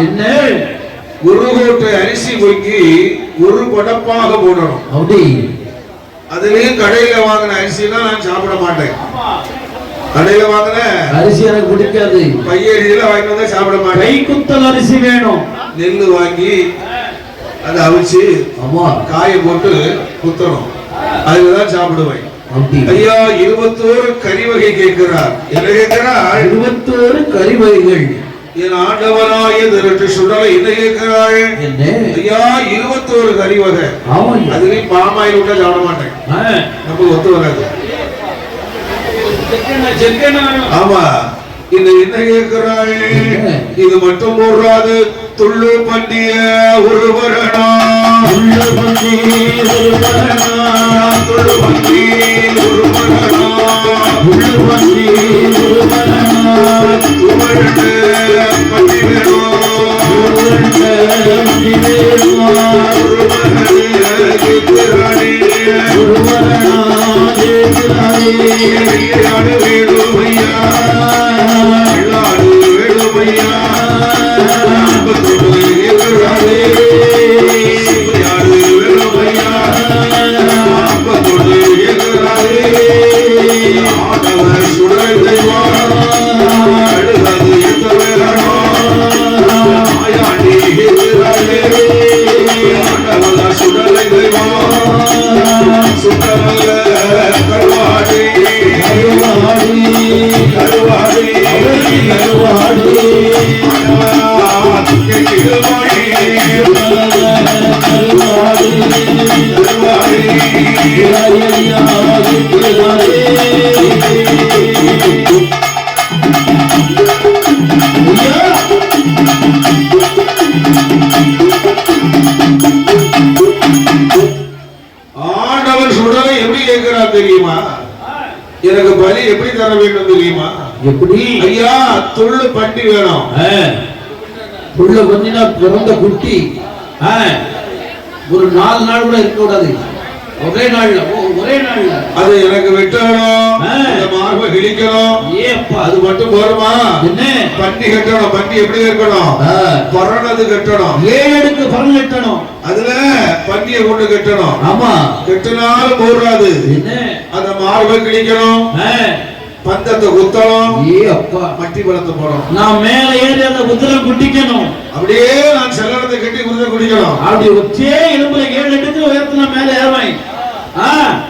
என்ன? ஒரு கோட்டை அரிசி பொங்கி ஒரு படப்பாக போடணும். அப்படி. அதுலயும் கடையில வாங்கின அரிசிலாம் நான் சாப்பிட மாட்டேன். கடையில வாங்கின அரிசி எனக்கு பிடிக்காது. பையடியில வாங்கிட்டு வந்தா சாப்பிட கை மாட்டேன் குத்தல் அரிசி வேணும். நெல்லு வாங்கி அதை அவிச்சு ஆமா. காய போட்டு குத்தணும். அதுதான் சாப்பிடுவேன். அப்படி. ஐயா இருபத்தோரு கறி வகை கேட்கிறார். என்ன கேட்கிறாள் இருபத்தோரு கறிவகைகள் என் ஆண்டவராய திரட்டு சுடலை என்ன கேட்கிறாள் என்ன? ஐயா இருபத்தோரு கறி வகை ஆமா அதுலயும் பாமாயில் விட்டா சாப்பிட மாட்டேன். நமக்கு ஒத்து வராது. ஆமா. இந்த என்ன கேட்கிறாள் என்ன? இது மட்டும் போடுறாது துள்ளு பண்டிய ஒருவரணா உள்ள பந்தி ஒரு பரணா, துள்ளு பண்டி ஒருவரணி கேட்கிறாளே ஆண்டவர் எப்படி கேட்கிறார் தெரியுமா? எனக்கு பலி எப்படி தர வேண்டும் தெரியுமா? எப்படி? ஐயா துள்ளு பண்டி வேணும். புள்ள கொஞ்ச பிறந்த குட்டி. ஒரு நாலு நாள் கூட இருக்க கூடாது. ஒரே நாள்ல ஒரே நாள்ல. அது எனக்கு வெட்டணும் ஆ. இந்த மார்பை கிழிக்கணும். ஏப்பா. அது மட்டும் போருமா? என்ன? பண்டி கட்டணும் பண்டி எப்படி இருக்கணும் பறனது கட்டணும். ஏழு அடுக்கு பரல் கட்டணும். அதுல பண்டியை கொண்டு கட்டணும். ஆமா. கட்டினாலும் போடுறாது என்ன? அந்த மார்பை கிழிக்கணும். பந்தத்தை குத்தணும். ஏ அப்பா. மட்டி பழத்தை போடணும். நான் மேல ஏறி அந்த உதிரம் குட்டிக்கணும். அப்படியே நான் செல்லறதை கட்டி குருத குடிக்கணும். அப்படி ஒற்றே எலும்புல ஏழு அடுக்கு உயரத்துல மேல ஏறுவேன். 啊。